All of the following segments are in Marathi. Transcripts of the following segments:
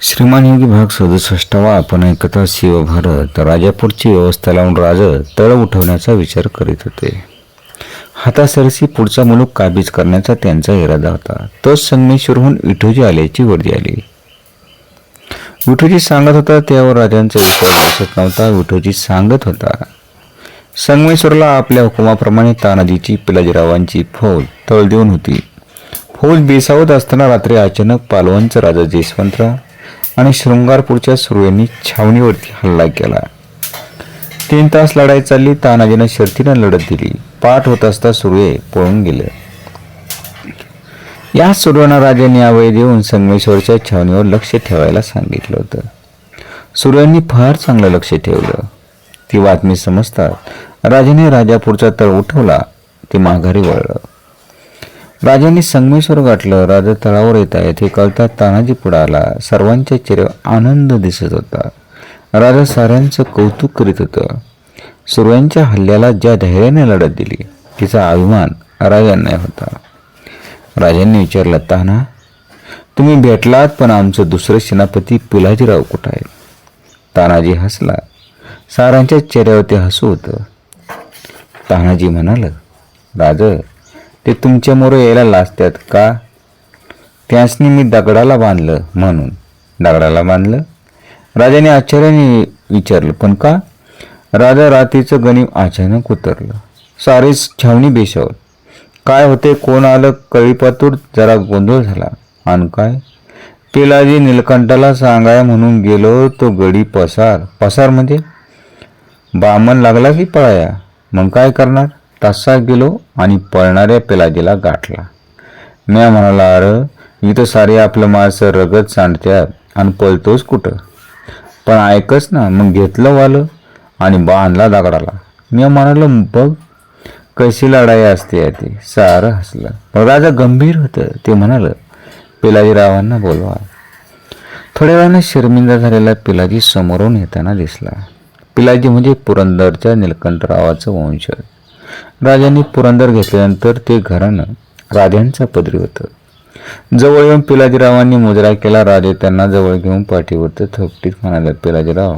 श्रीमान योगी भाग सदुसष्टावा आपण ऐकता शिवभारत राजापूरची व्यवस्था लावून राज तळ उठवण्याचा विचार करीत होते. हातासरसी पुढचा मुलूक काबीज करण्याचा त्यांचा इरादा होता. तोच संगमेश्वरहून विठोजी आल्याची वर्दी आली. विठोजी सांगत होता त्यावर राजांचा विश्वास बसत नव्हता. विठोजी सांगत होता संगमेश्वरला आपल्या हुकुमाप्रमाणे तानाजीची पिलाजीरावांची फौज तळ देऊन होती. फौज बेसावत असताना रात्री अचानक पालवनचा राजा जयवंतराव आणि शृंगारपूरच्या सुरवेंनी छावणीवरती हल्ला केला. तीन तास लढाई चालली तानाजीनं शर्तीनं लढत दिली. पाठ होत असता सुर्वे पळून गेले. या सुर्वेना राजांनी अवय देऊन संगमेश्वरच्या छावणीवर लक्ष ठेवायला सांगितलं होतं. सूर्यांनी फार चांगलं लक्ष ठेवलं. ती बातमी समजतात राजाने राजापूरचा तळ उठवला ते माघारी वळलं. राजांनी संगमेश्वर गाठलं राजा तळावर येत आहेत हे कळता तानाजी पुढे आला. सर्वांच्या चेहऱ्यावर आनंद दिसत होता. राजा साऱ्यांचं कौतुक करीत होतं. सुर्व्यांच्या हल्ल्याला ज्या धैर्याने लढत दिली तिचा अभिमान राजांना होता. राजांनी विचारलं ताना तुम्ही भेटलात पण आमचं दुसरं सेनापती पिलाजीराव कुठं आहे? तानाजी हसला. सारांच्या चेहऱ्यावरती हसू होतं. तानाजी म्हणाल राज ते तुमच्यामुळे यायला लाजतात का? त्यासनी मी दगडाला बांधलं म्हणून. दगडाला बांधलं? राजाने आश्चर्याने विचारलं पण का? राजा रात्रीचं गणिम अचानक उतरलं. सारीच छावणी बेशावत काय होते कोण आलं? कळीपातूर जरा गोंधळ झाला. आणि काय? पिलाजी निलकंठाला सांगाय म्हणून गेलो तो गडी पसार. पसार म्हणजे? बामण लागला की पळाया. मग काय करणार? तसा गेलो आणि पळणाऱ्या पिलाजीला गाठला. म्या म्हणाला अरे इथं सारे आपलं माणसं रगत सांडत्यात आणि पळतोच कुठं? पण ऐकच ना मग घेतलं वालं आणि बांधला दगडाला. मी म्हणालं बघ कशी लढाई असते या ती. सारं हसलं. पण राजा गंभीर होतं ते म्हणालं. पिलाजीरावांना बोलवा. थोड्या वेळानं शर्मिंदा झालेला पिलाजी समोरून येताना दिसला. पिलाजी म्हणजे पुरंदरच्या नीलकंठरावाचं वंशज. राजांनी पुरंदर घेतल्यानंतर ते घराणं राजांच्या पदरी होतं. जवळ येऊन पिलाजीरावांनी मुजरा केला. राजे त्यांना जवळ घेऊन पाठीवर थपटीत म्हणाले पिलाजीराव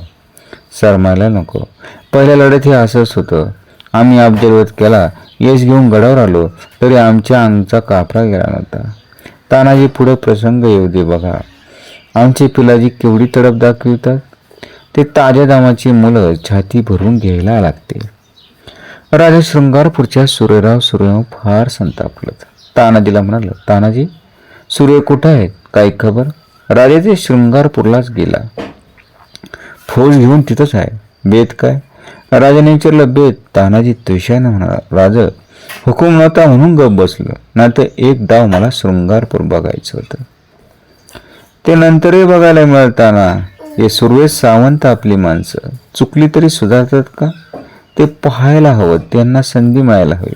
सरमायला नको. पहिल्या लढ्यात हे असंच होतं. आम्ही अब्जलवत केला. यश घेऊन गडावर आलो. तरी आमच्या अंगचा कापरा गेला नव्हता. तानाजी पुढे प्रसंग येऊ दे बघा. आमचे पिलाजी केवढी तडप दाखवितात? ते ताज्या दामाची मुलं छाती भरून घ्यायला लागते. राजा शृंगारपूरच्या सूर्यराव सूर्यराव फार संतापलं. तानाजीला म्हणाल तानाजी सूर्य कुठं आहेत? काही खबर? राजा ते शृंगारपूरलाच गेला. फौज घेऊन तिथंच आहे. बेत काय? राजाने विचारलं बेत तानाजी तुशाने म्हणाला राजा हुकूम नव्हता म्हणून गप बसलं. नाहीतर एक डाव मला शृंगारपूर बघायचं होतं. ते नंतरही बघायला मिळताना हे सुरवेश सावंत आपली माणसं. चुकली तरी सुधारतात का? ते पाहायला हवं त्यांना संधी मिळायला हवी.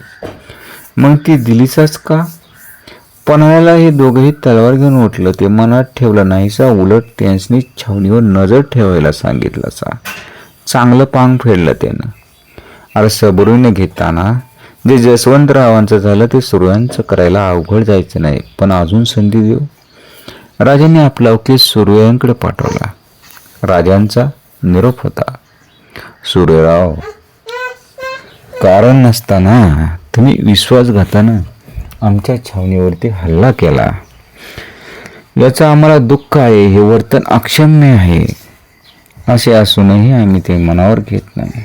मग ती दिलीचाच का? पन्हाळ्याला हे दोघंही तलवार घेऊन उठलं ते मनात ठेवलं नाहीसा उलट त्यांनी छावणीवर नजर ठेवायला सांगितलं सा चांगलं पांग फेडलं त्यानं. अरे सबुरीने घेताना जे जसवंतरावांचं झालं ते सुरव्यांचं करायला अवघड जायचं नाही पण अजून संधी देऊ? राजाने आपला वकील सूर्यांकडे पाठवला. राजांचा निरोप होता. सूर्यराव कारण नसताना तुम्ही विश्वासघातानं आमच्या छावणीवरती हल्ला केला. याचं आम्हाला दुःख आहे हे वर्तन अक्षम्य आहे असे असूनही आम्ही ते मनावर घेत नाही.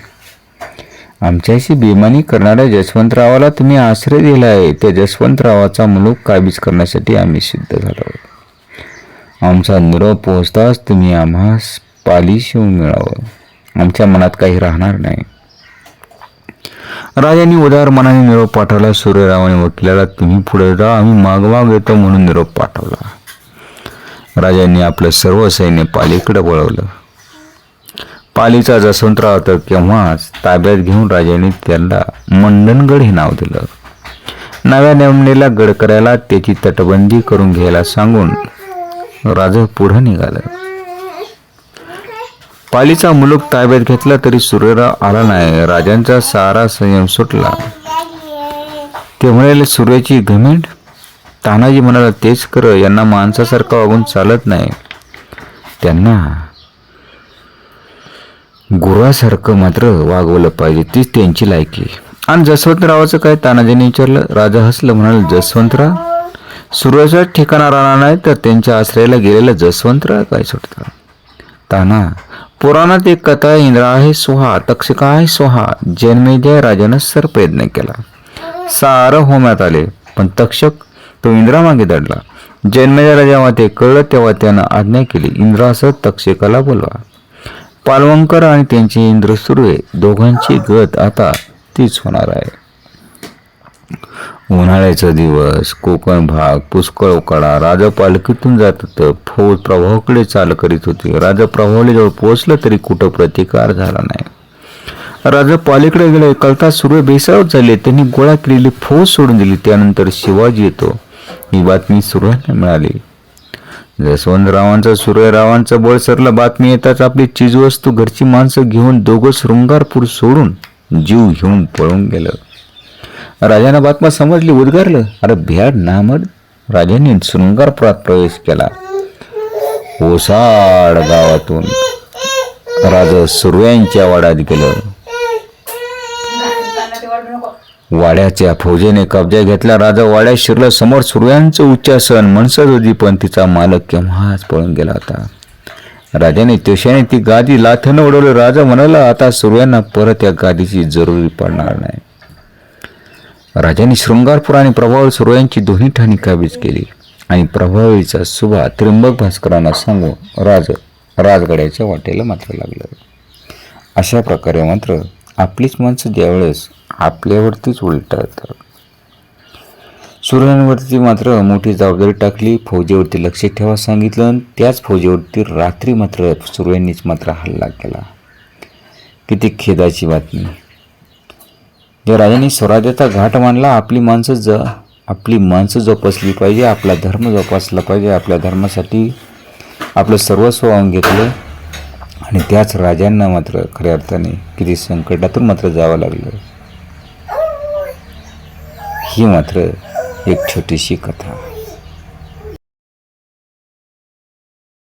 आमच्याशी बेमानी करणाऱ्या जसवंतरावाला तुम्ही आश्रय दिला आहे त्या जसवंतरावाचा मुलूक काबीज करण्यासाठी आम्ही सिद्ध झालो आमचा निरोप पोहोचताच तुम्ही आम्हास पाली शिवून मिळावं. आमच्या मनात काही राहणार नाही. राजांनी उदार मनाने निरोप पाठवला सूर्यरावाने वकिलाला तुम्ही पुढे जा आम्ही मागवाग येतो म्हणून निरोप पाठवला. राजांनी आपलं सर्व सैन्य पालीकडे वळवलं. पालीचा जसवंतराव तर केव्हाच ताब्यात घेऊन राजांनी त्याला मंडणगड हे नाव दिलं. नव्या नेमलेल्या गडकऱ्याला त्याची तटबंदी करून घ्यायला सांगून राजा पुढं निघालं. पालीचा मुलूक ताब्यात घेतला तरी सूर्यराव आला नाही. राजांचा सारा संयम सुटला. ते म्हणाले सूर्याची घमेंट? तानाजी म्हणाला तेच कर यांना माणसासारखं वागून चालत नाही. त्यांना गुरासारखं मात्र वागवलं पाहिजे तीच त्यांची लायकी. आणि जसवंतरावाचं काय? तानाजीने विचारलं. राजा हसलं म्हणाल जसवंतराव सूर्याचा ठिकाणा राहणार नाही तर त्यांच्या आश्रयाला गेलेलं जसवंतराव काय सुटतं ताना पुराणात एक कथा आहे, इंद्र आहे सोहा तक्षका आहे सोहा जन्मेजय राजानं सर प्रयत्न केला. सारं होम्यात आले पण तक्षक तो इंद्रामागे दडला. जन्मेजय राजा ते कळलं तेव्हा त्यानं आज्ञा केली इंद्रासह तक्षकाला बोलवा. पालवंकर आणि त्यांचे इंद्र सुर्वे दोघांची गत आता तीच होणार आहे. उन्हाळ्याचा दिवस कोकण भाग पुष्कळ उकाडा राजा पालखीतून जात होतं? फौज प्रभावाकडे चाल करीत होती. राजा प्रभावाला जवळ पोहोचलं तरी कुठं प्रतिकार झाला नाही. राजा पालीकडे गेले कलता सूर्य बेसावत झाले. त्यांनी गोळा केलेली फौज सोडून दिली. त्यानंतर शिवाजी येतो. ही बातमी सुरुवात मिळाली. जसवंतरावांचा सूर्यरावांचा बळ सरला बातमी येताच आपली चीजवस्तू घरची माणसं घेऊन दोघं शृंगारपूर सोडून जीव घेऊन पळून गेलं. राजानं बातम्या समजली उद्गारलं. अरे भ्याड नामद राजाने शृंगारपुरात प्रवेश केला. ओसाड गावातून राजा सुर्व्यांच्या वाड्यात गेलं. वाड्याच्या फौजेने कब्जा घेतला. राजा वाड्यात शिरला. समोर सुर्व्यांचं उच्चासन. म्हणसत होती पण तिचा मालक केव्हाच पळून गेला होता. राजाने तशाने ती गादी लाथनं उडवली. राजा म्हणाला आता सुर्व्यांना परत या गादीची जरुरी पडणार नाही. राजाने शृंगारपूर आणि प्रभावळ सुर्व्यांची दोन्ही ठाणी काबीज केली. आणि प्रभावळीचा सुभा त्र्यंबक भास्करांना सांगून राज राजगडाच्या वाटेला मात्र लागलं. अशा प्रकारे मात्र आपलीच माणसं ज्यावेळेस आपल्यावरतीच उलटतात. सुर्यांवरती मात्र मोठी जबाबदारी टाकली फौजेवरती लक्ष ठेवा सांगितलं आणि त्याच फौजेवरती रात्री मात्र सुर्यांनीच मात्र हल्ला केला. किती खेदाची बातमी. या राजाने स्वराज्याचा घाट मानला आपली माणसं ज आपली माणसं जोपासली पाहिजे आपला धर्म जोपासला पाहिजे. आपल्या धर्मासाठी आपलं सर्वस्व वाहून घेतलं. आणि त्याच राजांना मात्र खऱ्या अर्थाने किती संकटातून मात्र जावं लागलं. ही मात्र एक छोटीशी कथा.